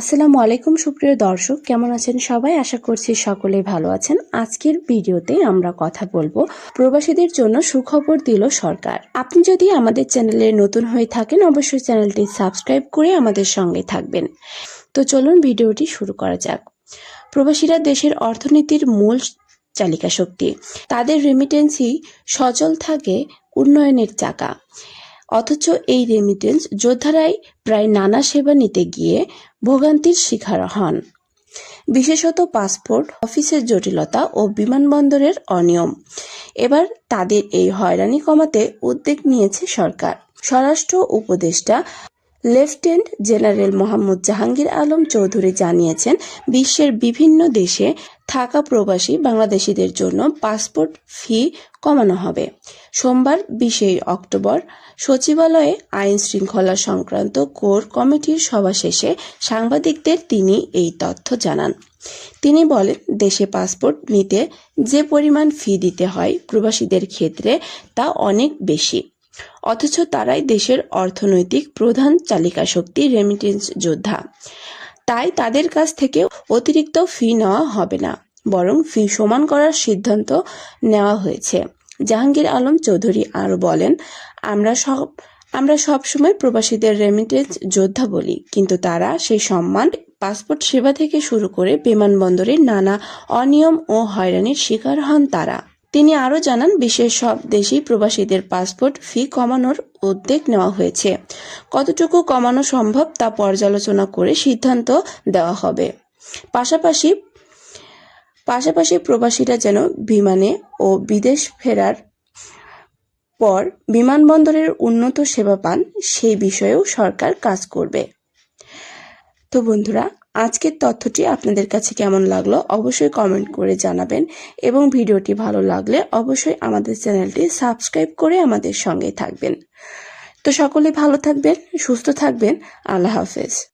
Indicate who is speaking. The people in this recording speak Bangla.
Speaker 1: আসসালামু আলাইকুম, সুপ্রিয় দর্শক। কেমন আছেন সবাই? আশা করছি সকলেই ভালো আছেন। আজকের ভিডিওতে আমরা কথা বলব প্রবাসীদের জন্য সুখবর দিল সরকার। আপনি যদি আমাদের চ্যানেলে নতুন হয়ে থাকেন, অবশ্যই চ্যানেলটি সাবস্ক্রাইব করে আমাদের সঙ্গে থাকবেন। তো চলুন ভিডিওটি শুরু করা যাক। প্রবাসীরা দেশের অর্থনীতির মূল চালিকা শক্তি তাদের রেমিটেন্সই সচল থাকে উন্নয়নের চাকা। অথচ এই রেমিটেন্স যোদ্ধারাই প্রায় নানা সেবা নিতে গিয়ে ভোগান্তির শিকার হন। বিশেষত পাসপোর্ট অফিসের জটিলতা ও বিমানবন্দরের অনিয়ম। এবার তাদের এই হয়রানি কমাতে উদ্যোগ নিয়েছে সরকার। স্বরাষ্ট্র উপদেষ্টা লেফটেন্যান্ট জেনারেল মোহাম্মদ জাহাঙ্গীর আলম চৌধুরী জানিয়েছেন, বিশ্বের বিভিন্ন দেশে থাকা প্রবাসী বাংলাদেশিদের জন্য পাসপোর্ট ফি কমানো হবে। সোমবার বিশে অক্টোবর সচিবালয়ে আইন শৃঙ্খলা সংক্রান্ত কোর কমিটির সভা শেষে সাংবাদিকদের তিনি এই তথ্য জানান। তিনি বলেন, দেশে পাসপোর্ট নিতে যে পরিমাণ ফি দিতে হয় প্রবাসীদের ক্ষেত্রে তা অনেক বেশি। অথচ তারাই দেশের অর্থনৈতিক প্রধান চালিকা শক্তি রেমিটেন্স যোদ্ধা। তাই তাদের কাছ থেকে অতিরিক্ত ফি নেওয়া হবে না, বরং ফি সমান করার সিদ্ধান্ত নেওয়া হয়েছে। জাহাঙ্গীর আলম চৌধুরী আরও বলেন, আমরা সব, আমরা সবসময় প্রবাসীদের রেমিটেন্স যোদ্ধা বলি, কিন্তু তারা সেই সম্মান পাসপোর্ট সেবা থেকে শুরু করে বিমানবন্দরে নানা অনিয়ম ও হয়রানির শিকার হন তারা। তিনি আরও জানান, বিশ্বের সব দেশেই প্রবাসীদের পাসপোর্ট, ফি কমানোর উদ্যোগ নেওয়া হয়েছে। কতটুকু কমানো সম্ভব তা পর্যালোচনা করে সিদ্ধান্ত দেওয়া হবে। পাশাপাশি পাশাপাশি প্রবাসীরা যেন বিমানে ও বিদেশ ফেরার পর বিমানবন্দরের উন্নত সেবা পান, সেই বিষয়েও সরকার কাজ করবে। তো বন্ধুরা আজকের তথ্যটি আপনাদের কাছে কেমন লাগল অবশ্যই কমেন্ট করে জানাবেন এবং ভিডিওটি ভালো লাগলে অবশ্যই আমাদের চ্যানেলটি সাবস্ক্রাইব করে আমাদের সঙ্গে থাকবেন। তো সকলে ভালো থাকবেন, সুস্থ থাকবেন। আল্লাহ হাফেজ।